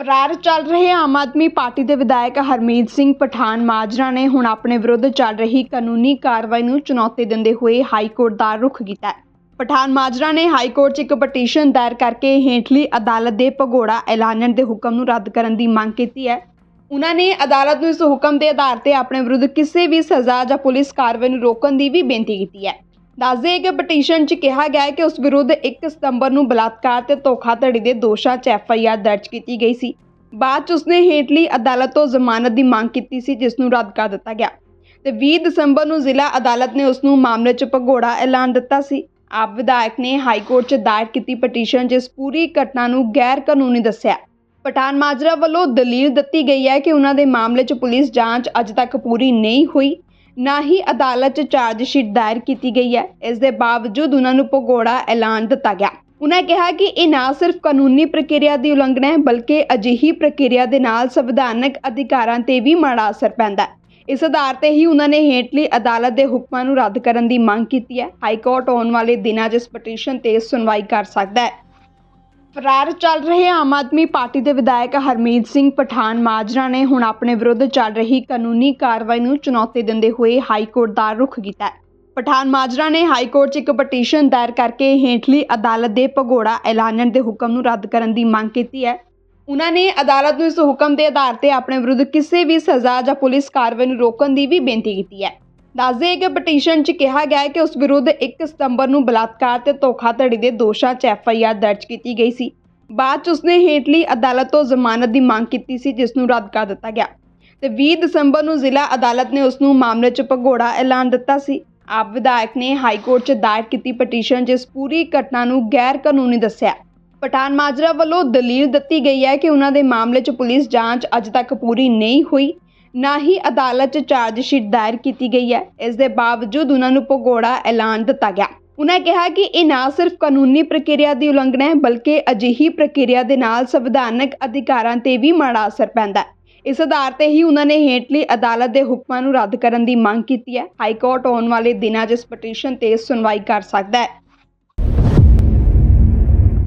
ਫਰਾਰ ਚੱਲ ਰਹੇ ਆਮ ਆਦਮੀ ਪਾਰਟੀ ਦੇ ਵਿਧਾਇਕ ਹਰਮੀਤ ਸਿੰਘ ਪਠਾਨ ਮਾਜਰਾ ਨੇ ਹੁਣ ਆਪਣੇ ਵਿਰੁੱਧ ਚੱਲ ਰਹੀ ਕਾਨੂੰਨੀ ਕਾਰਵਾਈ ਨੂੰ ਚੁਣੌਤੀ ਦਿੰਦੇ ਹੋਏ ਹਾਈ ਕੋਰਟ ਦਾ ਰੁਖ ਕੀਤਾ ਹੈ। ਪਠਾਨ ਮਾਜਰਾ ਨੇ ਹਾਈ ਕੋਰਟ 'ਚ ਇੱਕ ਪਟੀਸ਼ਨ ਦਾਇਰ ਕਰਕੇ ਹੇਠਲੀ ਅਦਾਲਤ ਦੇ ਭਗੌੜਾ ਐਲਾਨਣ ਦੇ ਹੁਕਮ ਨੂੰ ਰੱਦ ਕਰਨ ਦੀ ਮੰਗ ਕੀਤੀ ਹੈ। ਉਹਨਾਂ ਨੇ ਅਦਾਲਤ ਨੂੰ ਇਸ ਹੁਕਮ ਦੇ ਆਧਾਰ ਤੇ ਆਪਣੇ ਵਿਰੁੱਧ ਕਿਸੇ ਵੀ ਸਜ਼ਾ ਜਾਂ ਪੁਲਿਸ ਕਾਰਵਾਈ ਨੂੰ ਰੋਕਣ ਦੀ ਵੀ ਬੇਨਤੀ ਕੀਤੀ ਹੈ। ਦੱਸਦੇ ਕਿ ਪਟੀਸ਼ਨ 'ਚ ਕਿਹਾ ਗਿਆ ਹੈ ਕਿ ਉਸ ਵਿਰੁੱਧ 1 ਸਤੰਬਰ ਨੂੰ ਬਲਾਤਕਾਰ ਤੇ ਧੋਖਾਧੜੀ ਦੇ ਦੋਸ਼ਾਂ 'ਚ ਐਫ ਆਈ ਆਰ ਦਰਜ ਕੀਤੀ ਗਈ ਸੀ। ਬਾਅਦ 'ਚ ਉਸਨੇ ਹੇਠਲੀ ਅਦਾਲਤ ਤੋਂ ਜ਼ਮਾਨਤ ਦੀ ਮੰਗ ਕੀਤੀ ਸੀ, ਜਿਸ ਨੂੰ ਰੱਦ ਕਰ ਦਿੱਤਾ ਗਿਆ। ਤੇ 20 ਦਸੰਬਰ ਨੂੰ ਜ਼ਿਲ੍ਹਾ ਅਦਾਲਤ ਨੇ ਉਸ ਨੂੰ ਮਾਮਲੇ 'ਚ ਭਗੌੜਾ ਐਲਾਨ ਦਿੱਤਾ ਸੀ। ਆਪ ਵਿਧਾਇਕ ਨੇ ਹਾਈ ਕੋਰਟ 'ਚ ਦਾਇਰ ਕੀਤੀ ਪਟੀਸ਼ਨ 'ਚ ਇਸ ਪੂਰੀ ਘਟਨਾ ਨੂੰ ਗੈਰ ਕਾਨੂੰਨੀ ਦੱਸਿਆ ਪਠਾਨ ਮਾਜਰਾ ਵੱਲੋਂ ਦਲੀਲ ਦਿੱਤੀ ਗਈ ਹੈ ਕਿ ਉਹਨਾਂ ਦੇ ਮਾਮਲੇ 'ਚ ਪੁਲਿਸ ਜਾਂਚ ਅਜੇ ਤੱਕ ਪੂਰੀ ਨਹੀਂ ਹੋਈ। ਨਾ ਹੀ ਅਦਾਲਤ 'ਚ ਚਾਰਜ ਦਾਇਰ ਕੀਤੀ ਗਈ ਹੈ। ਇਸ ਦੇ ਬਾਵਜੂਦ ਉਹਨਾਂ ਨੂੰ ਭਗੌੜਾ ਐਲਾਨ ਦਿੱਤਾ ਗਿਆ। ਉਹਨਾਂ ਕਿਹਾ ਕਿ ਇਹ ਨਾ ਸਿਰਫ ਕਾਨੂੰਨੀ ਪ੍ਰਕਿਰਿਆ ਦੀ ਉਲੰਘਣਾ ਹੈ, ਬਲਕਿ ਅਜਿਹੀ ਪ੍ਰਕਿਰਿਆ ਦੇ ਨਾਲ ਸੰਵਿਧਾਨਕ ਅਧਿਕਾਰਾਂ ਤੇ ਵੀ ਮਾੜਾ ਅਸਰ ਪੈਂਦਾ ਹੈ। ਇਸ ਆਧਾਰ ਤੇ ਹੀ ਉਹਨਾਂ ਨੇ ਹੇਠਲੀ ਅਦਾਲਤ ਦੇ ਹੁਕਮਾਂ ਨੂੰ ਰੱਦ ਕਰਨ ਦੀ ਮੰਗ ਕੀਤੀ ਹੈ। ਹਾਈ ਕੋਰਟ ਆਉਣ ਵਾਲੇ ਦਿਨਾਂ 'ਚ ਇਸ ਪਟੀਸ਼ਨ ਤੇ ਸੁਣਵਾਈ ਕਰ ਸਕਦਾ ਹੈ। ਫਰਾਰ ਚੱਲ ਰਹੇ ਆਮ ਆਦਮੀ ਪਾਰਟੀ ਦੇ ਵਿਧਾਇਕ ਹਰਮੀਤ ਸਿੰਘ ਪਠਾਨ ਮਾਜਰਾ ਨੇ ਹੁਣ ਆਪਣੇ ਵਿਰੁੱਧ ਚੱਲ ਰਹੀ ਕਾਨੂੰਨੀ ਕਾਰਵਾਈ ਨੂੰ ਚੁਣੌਤੀ ਦਿੰਦੇ ਹੋਏ ਹਾਈ ਕੋਰਟ ਦਾ ਰੁਖ ਕੀਤਾ ਹੈ। ਪਠਾਨ ਮਾਜਰਾ ਨੇ ਹਾਈ ਕੋਰਟ 'ਚ ਇੱਕ ਪਟੀਸ਼ਨ ਦਾਇਰ ਕਰਕੇ ਹੇਠਲੀ ਅਦਾਲਤ ਦੇ ਭਗੌੜਾ ਐਲਾਨਣ ਦੇ ਹੁਕਮ ਨੂੰ ਰੱਦ ਕਰਨ ਦੀ ਮੰਗ ਕੀਤੀ ਹੈ। ਉਹਨਾਂ ਨੇ ਅਦਾਲਤ ਨੂੰ ਇਸ ਹੁਕਮ ਦੇ ਆਧਾਰ ਤੇ ਆਪਣੇ ਵਿਰੁੱਧ ਕਿਸੇ ਵੀ ਸਜ਼ਾ ਜਾਂ ਪੁਲਿਸ ਕਾਰਵਾਈ ਨੂੰ ਰੋਕਣ ਦੀ ਵੀ ਬੇਨਤੀ ਕੀਤੀ ਹੈ। ਦੱਸਦੇ ਕਿ ਪਟੀਸ਼ਨ 'ਚ ਕਿਹਾ ਗਿਆ ਹੈ ਕਿ ਉਸ ਵਿਰੁੱਧ 1 ਸਤੰਬਰ ਨੂੰ ਬਲਾਤਕਾਰ ਤੇ ਧੋਖਾਧੜੀ ਦੇ ਦੋਸ਼ਾਂ 'ਚ ਐਫ ਆਈ ਆਰ ਦਰਜ ਕੀਤੀ ਗਈ ਸੀ। ਬਾਅਦ 'ਚ ਉਸਨੇ ਹੇਠਲੀ ਅਦਾਲਤ ਤੋਂ ਜ਼ਮਾਨਤ ਦੀ ਮੰਗ ਕੀਤੀ ਸੀ, ਜਿਸ ਨੂੰ ਰੱਦ ਕਰ ਦਿੱਤਾ ਗਿਆ। ਤੇ 20 ਦਸੰਬਰ ਨੂੰ ਜ਼ਿਲ੍ਹਾ ਅਦਾਲਤ ਨੇ ਉਸ ਨੂੰ ਮਾਮਲੇ 'ਚ ਭਗੌੜਾ ਐਲਾਨ ਦਿੱਤਾ ਸੀ। ਆਪ ਵਿਧਾਇਕ ਨੇ ਹਾਈ ਕੋਰਟ 'ਚ ਦਾਇਰ ਕੀਤੀ ਪਟੀਸ਼ਨ ਜਿਸ ਪੂਰੀ ਘਟਨਾ ਨੂੰ ਗੈਰ ਕਾਨੂੰਨੀ ਦੱਸਿਆ। ਪਠਾਨ ਮਾਜਰਾ ਵੱਲੋਂ ਦਲੀਲ ਦਿੱਤੀ ਗਈ ਹੈ ਕਿ ਉਹਨਾਂ ਦੇ ਮਾਮਲੇ 'ਚ ਪੁਲਿਸ ਜਾਂਚ ਅਜੇ ਤੱਕ ਪੂਰੀ ਨਹੀਂ ਹੋਈ। ਨਾ ਹੀ ਅਦਾਲਤ 'ਚ ਚਾਰਜਸ਼ੀਟ ਦਾਇਰ ਕੀਤੀ ਗਈ ਹੈ। ਇਸ ਦੇ ਬਾਵਜੂਦ ਉਹਨਾਂ ਨੂੰ ਭਗੌੜਾ ਐਲਾਨ ਦਿੱਤਾ ਗਿਆ। ਉਹਨਾਂ ਕਿਹਾ ਕਿ ਇਹ ਨਾ ਸਿਰਫ ਕਾਨੂੰਨੀ ਪ੍ਰਕਿਰਿਆ ਦੀ ਉਲੰਘਣਾ ਹੈ, ਬਲਕਿ ਅਜਿਹੀ ਪ੍ਰਕਿਰਿਆ ਦੇ ਨਾਲ ਸੰਵਿਧਾਨਕ ਅਧਿਕਾਰਾਂ ਤੇ ਵੀ ਮਾੜਾ ਅਸਰ ਪੈਂਦਾ ਹੈ। ਇਸ ਆਧਾਰ ਤੇ ਹੀ ਉਹਨਾਂ ਨੇ ਹੇਠਲੀ ਅਦਾਲਤ ਦੇ ਹੁਕਮਾਂ ਨੂੰ ਰੱਦ ਕਰਨ ਦੀ ਮੰਗ ਕੀਤੀ ਹੈ। ਹਾਈ ਕੋਰਟ ਆਉਣ ਵਾਲੇ ਦਿਨਾਂ 'ਚ ਇਸ ਪਟੀਸ਼ਨ ਤੇ ਸੁਣਵਾਈ ਕਰ ਸਕਦਾ ਹੈ।